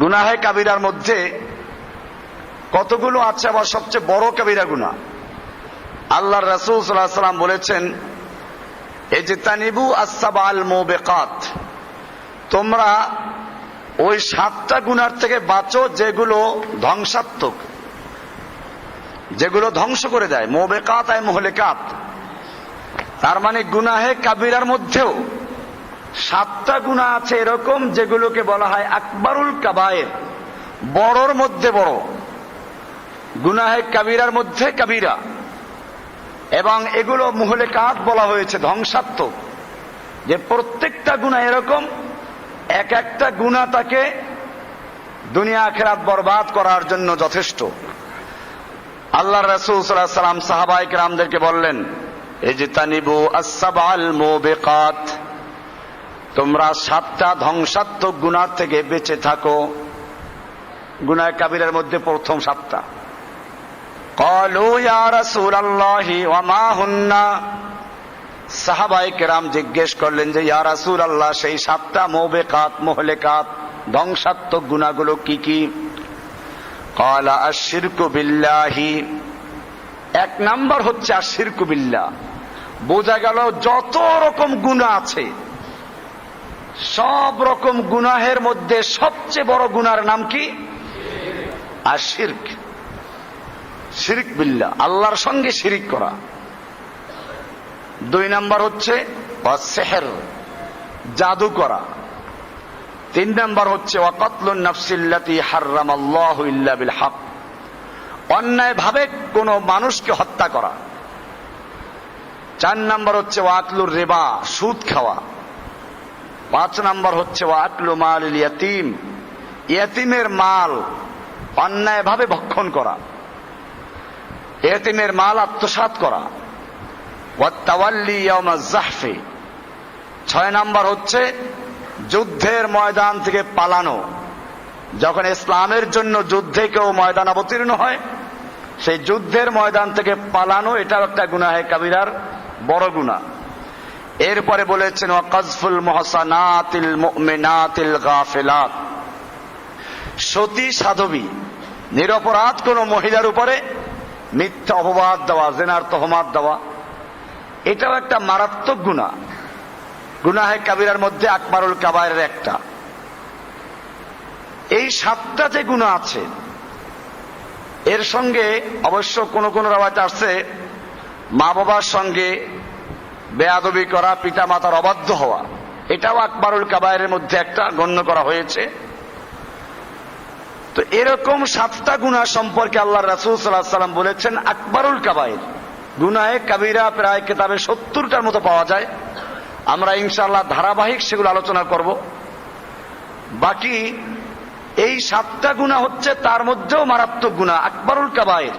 গুনাহে কাবিরার মধ্যে কতগুলো আছে আবার সবচেয়ে বড় কাবিরা গুনা আল্লাহ রসুল সাল্লাহ সাল্লাম বলেছেন এই যে তানিবু আসাবাল মোবেকাত। তোমরা ওই সাতটা গুনার থেকে বাঁচো যেগুলো ধ্বংসাত্মক, যেগুলো ধ্বংস করে দেয়। মোবেকাত আয় মোহলেকাত। তার মানে গুনাহে কাবিরার মধ্যেও সাতটা গুণা আছে এরকম যেগুলোকে বলা হয় আকবরুল কাবায়ের। বড়র মধ্যে বড়। গুনাহে কাবিরার মধ্যে কাবিরা। এবং এগুলো মুহলে কাত বলা হয়েছে, ধ্বংসাত্মক। যে প্রত্যেকটা গুণা এরকম, এক একটা গুণা তাকে দুনিয়া আখেরাত বরবাদ করার জন্য যথেষ্ট। আল্লাহ রসুল সাল্লাহ সাল্লাম সাহাবাই রামদেরকে বললেন এই যে তানিবু আসাবাল মোবেকাত। তোমরা সাতটা ধ্বংসাত্মক গুণার থেকে বেঁচে থাকো। গুনায় কাবিরের মধ্যে প্রথম সাতটা। কলু ইয়া রাসূলুল্লাহ ওয়া মা হুন্না। সাহাবাই কেরাম জিজ্ঞেস করলেন যে, ইয়া রাসূলুল্লাহ, সেই সাতটা মোবেকাত, মোহলেকাত, ধ্বংসাত্মক গুনাহগুলো কি কি? কলা আশিরকু বিল্লাহি। এক নাম্বার হচ্ছে আশিরকু বিল্লাহ। বোঝা গেল যত রকম গুনাহ আছে সব রকম গুনাহের মধ্যে সবচেয়ে বড় গুনার নাম কি? আর শির্ক। শিরিক বিল্লা আল্লাহর সঙ্গে শিরিক করা। দুই নাম্বার হচ্ছে সেহের, জাদু করা। তিন নাম্বার হচ্ছে ওয়াকাতলুন নাফসিল্লাতি হাররাম আল্লাহ ইল্লা বিল হক। অন্যায় ভাবে কোন মানুষকে হত্যা করা। চার নাম্বার হচ্ছে ওয়াকলুর রেবা, সুদ খাওয়া। পাঁচ নাম্বার হচ্ছে ওয়াকলু মাল ইয়াতিম। ইয়াতিমের মাল অন্যায়ভাবে ভক্ষণ করা। এতিমের মাল আত্মসাত করা। ওয়াত্তাওয়াল্লি ছয় নাম্বার হচ্ছে, যুদ্ধের ময়দান থেকে পালানো। যখন ইসলামের জন্য যুদ্ধে কেউ ময়দান অবতীর্ণ হয়, সেই যুদ্ধের ময়দান থেকে পালানো, এটাও একটা গুনাহে কাবিরার বড় গুণা এরপরে বলেছেন, ওয়াকাজফুল মহসানাতিল মুমিনাতিল গাফিলাত। সতী সাধবী, নিরপরাধ কোন মহিলার উপরে মিথ্যা অপবাদ দেওয়া, জেনার তহমাত দেওয়া, এটাও একটা মারাত্মক গুণা গুনাহে কাবিরার মধ্যে আকবরুল কাবায়ের একটা। এই সাতটা যে গুণা আছে, এর সঙ্গে অবশ্য কোন কোন রাবাতে আসছে মা বাবার সঙ্গে বেয়াদবি করা পিতা মাতার অবাধ্য হওয়া। এটাও আকবরুল কাবায়ের মধ্যে একটা গণ্য করা হয়েছে। তো এরকম সাতটা গুণা সম্পর্কে আল্লাহ রাসুল সাল্লাহ সাল্লাম বলেছেন, আকবরুল কাবায়ের। গুনাহে কাবিরা প্রায় কেতাবে সত্তরটার মতো পাওয়া যায়। আমরা ইনশাল্লাহ ধারাবাহিক সেগুলো আলোচনা করব। বাকি এই সাতটা গুণা হচ্ছে তার মধ্যেও মারাত্মক গুণা, আকবরুল কাবায়ের।